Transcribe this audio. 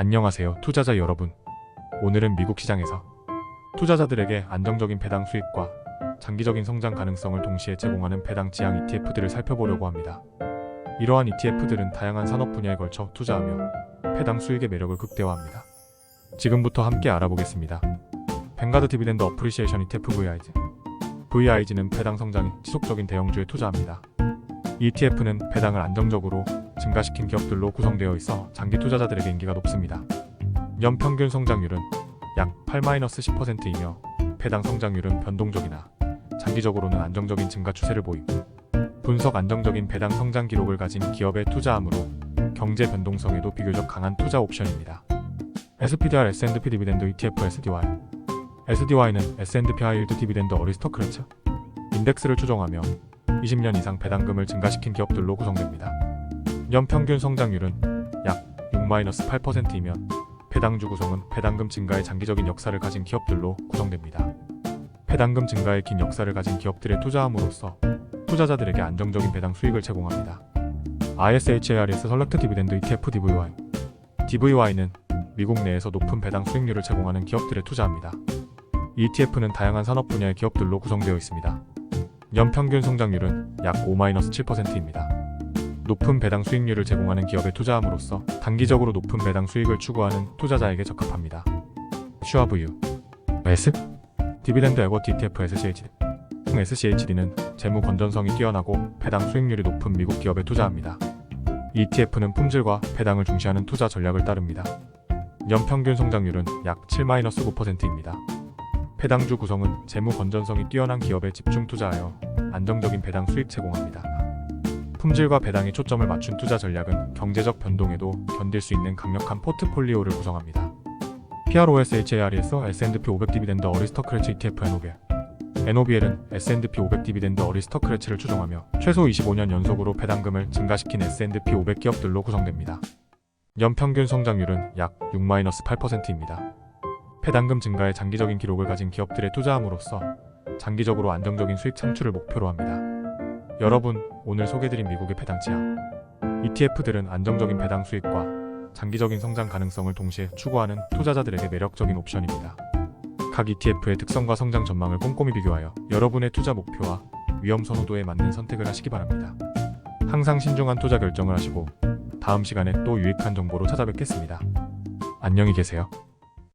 안녕하세요, 투자자 여러분. 오늘은 미국 시장에서 투자자들에게 안정적인 배당 수익과 장기적인 성장 가능성을 동시에 제공하는 배당 지향 ETF들을 살펴보려고 합니다. 이러한 ETF들은 다양한 산업 분야에 걸쳐 투자하며 배당 수익의 매력을 극대화합니다. 지금부터 함께 알아보겠습니다. 뱅가드 디비덴드 어프리시에이션 ETF VIG VIG는 배당 성장이 지속적인 대형주에 투자합니다. ETF는 배당을 안정적으로 증가시킨 기업들로 구성되어 있어 장기 투자자들에게 인기가 높습니다. 연평균 성장률은 약 8-10%이며 배당 성장률은 변동적이나 장기적으로는 안정적인 증가 추세를 보임. 분석 안정적인 배당 성장 기록을 가진 기업에 투자하므로 경제 변동성에도 비교적 강한 투자 옵션입니다. SPDR S&P 디비덴드 ETF SDY SDY는 S&P 하이힐드 디비덴드 어리스토크래츠 인덱스를 추종하며 20년 이상 배당금을 증가시킨 기업들로 구성됩니다. 연평균 성장률은 약 6-8%이면 배당주 구성은 배당금 증가의 장기적인 역사를 가진 기업들로 구성됩니다. 배당금 증가의 긴 역사를 가진 기업들에 투자함으로써 투자자들에게 안정적인 배당 수익을 제공합니다. ISHARS 설렉트 디비덴드 ETF DVY DVY는 미국 내에서 높은 배당 수익률을 제공하는 기업들에 투자합니다. ETF는 다양한 산업 분야의 기업들로 구성되어 있습니다. 연평균 성장률은 약 5-7%입니다. 높은 배당 수익률을 제공하는 기업에 투자함으로써 단기적으로 높은 배당 수익을 추구하는 투자자에게 적합합니다. 슈아브유 S 디비덴드 에버티 ETF SCHD SCHD는 재무 건전성이 뛰어나고 배당 수익률이 높은 미국 기업에 투자합니다. ETF는 품질과 배당을 중시하는 투자 전략을 따릅니다. 연평균 성장률은 약 7-9%입니다. 배당주 구성은 재무 건전성이 뛰어난 기업에 집중 투자하여 안정적인 배당 수익 제공합니다. 품질과 배당에 초점을 맞춘 투자 전략은 경제적 변동에도 견딜 수 있는 강력한 포트폴리오를 구성합니다. PROSHAR에서 S&P 500 디비덴드 어리스터크래치 ETF NOBL NOBL은 S&P 500 디비덴드 어리스터크래치를 추종하며 최소 25년 연속으로 배당금을 증가시킨 S&P 500 기업들로 구성됩니다. 연평균 성장률은 약 6-8%입니다. 배당금 증가의 장기적인 기록을 가진 기업들에 투자함으로써 장기적으로 안정적인 수익 창출을 목표로 합니다. 여러분, 오늘 소개드린 미국의 배당 지향 ETF들은 안정적인 배당 수익과 장기적인 성장 가능성을 동시에 추구하는 투자자들에게 매력적인 옵션입니다. 각 ETF의 특성과 성장 전망을 꼼꼼히 비교하여 여러분의 투자 목표와 위험 선호도에 맞는 선택을 하시기 바랍니다. 항상 신중한 투자 결정을 하시고 다음 시간에 또 유익한 정보로 찾아뵙겠습니다. 안녕히 계세요.